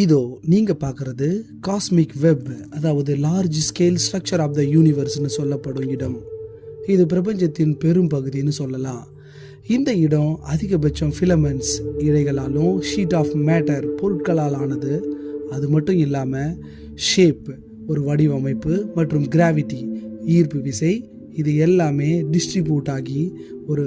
இதோ நீங்கள் பார்க்கறது காஸ்மிக் வெப் அதாவது large scale structure of the யூனிவர்ஸ்னு சொல்லப்படும் இடம். இது பிரபஞ்சத்தின் பெரும் பகுதின்னு சொல்லலாம். இந்த இடம் அதிகபட்சம் ஃபிலமெண்ட்ஸ் இழைகளாலும் ஷீட் ஆஃப் மேட்டர் பொருட்களால் ஆனது. அது மட்டும் இல்லாமல் ஷேப் ஒரு வடிவமைப்பு மற்றும் கிராவிட்டி ஈர்ப்பு விசை இது எல்லாமே டிஸ்ட்ரிபியூட் ஆகி ஒரு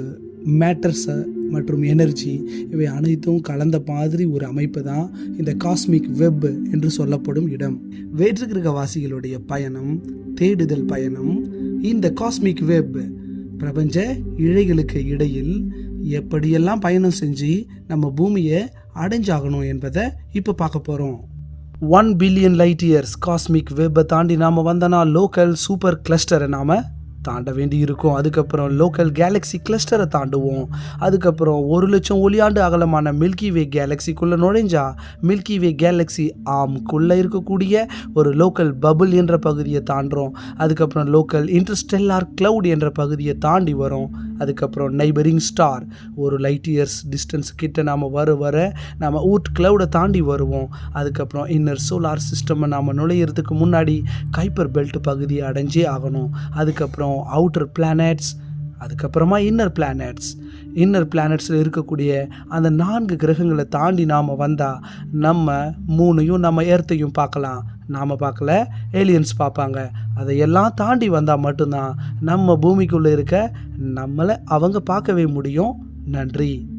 மேட்டர்ஸை மற்றும் எனர்ஜி இவை அனைத்தும் கலந்த மாதிரி ஒரு அமைப்பு தான் இந்த காஸ்மிக் வெப் என்று சொல்லப்படும் இடம். வேற்றுக்கிரகவாசிகளுடைய பயணம் தேடுதல் பயணம் இந்த காஸ்மிக் வெப் பிரபஞ்ச இழைகளுக்கு இடையில் எப்படியெல்லாம் பயணம் செஞ்சு நம்ம பூமியை அடைஞ்சாகணும் என்பதை இப்போ பார்க்க போகிறோம் one billion light years cosmic வெப்பை தாண்டி நாம் வந்தனா லோக்கல் சூப்பர் கிளஸ்டரை நாம் தாண்ட வேண்டி இருக்கும் அதுக்கப்புறம் லோக்கல் கேலக்ஸி கிளஸ்டரை தாண்டுவோம். அதுக்கப்புறம் ஒரு லட்சம் ஒளியாண்டு அகலமான மில்கி வே கேலக்ஸிக்குள்ளே நுழைஞ்சா மில்கி வே கேலக்ஸி ஆம்குள்ளே இருக்கக்கூடிய ஒரு லோக்கல் பபுள் என்ற பகுதியை தாண்டுறோம். அதுக்கப்புறம் லோக்கல் இன்டர்ஸ்டெல்லார் கிளவுட் என்ற பகுதியை தாண்டி வரும். அதுக்கப்புறம் நைபரிங் ஸ்டார் ஒரு லைட் இயர்ஸ் டிஸ்டன்ஸ் கிட்ட நாம் வர வர நாம் ஊட் கிளவுடை தாண்டி வருவோம். அதுக்கப்புறம் இன்னர் சோலார் சிஸ்டமை நாம் நுழையிறதுக்கு முன்னாடி கைப்பர் பெல்ட் பகுதியை அடைஞ்சே ஆகணும். அதுக்கப்புறம் அவுட்டர் பிளானட்ஸ் அதுக்கப்புறமா இன்னர் பிளானட்ஸ் இன்னர் பிளானட்ஸில் இருக்கக்கூடிய அந்த நான்கு கிரகங்களை தாண்டி நாம் வந்தால் நம்ம மூணையும் நம்ம ஏர்த்தையும் பார்க்கலாம். நாம் பார்க்கல ஏலியன்ஸ் பார்ப்பாங்க. அதையெல்லாம் தாண்டி வந்தால் மட்டும்தான் நம்ம பூமிக்குள்ளே இருக்க நம்மளை அவங்க பார்க்கவே முடியும். நன்றி.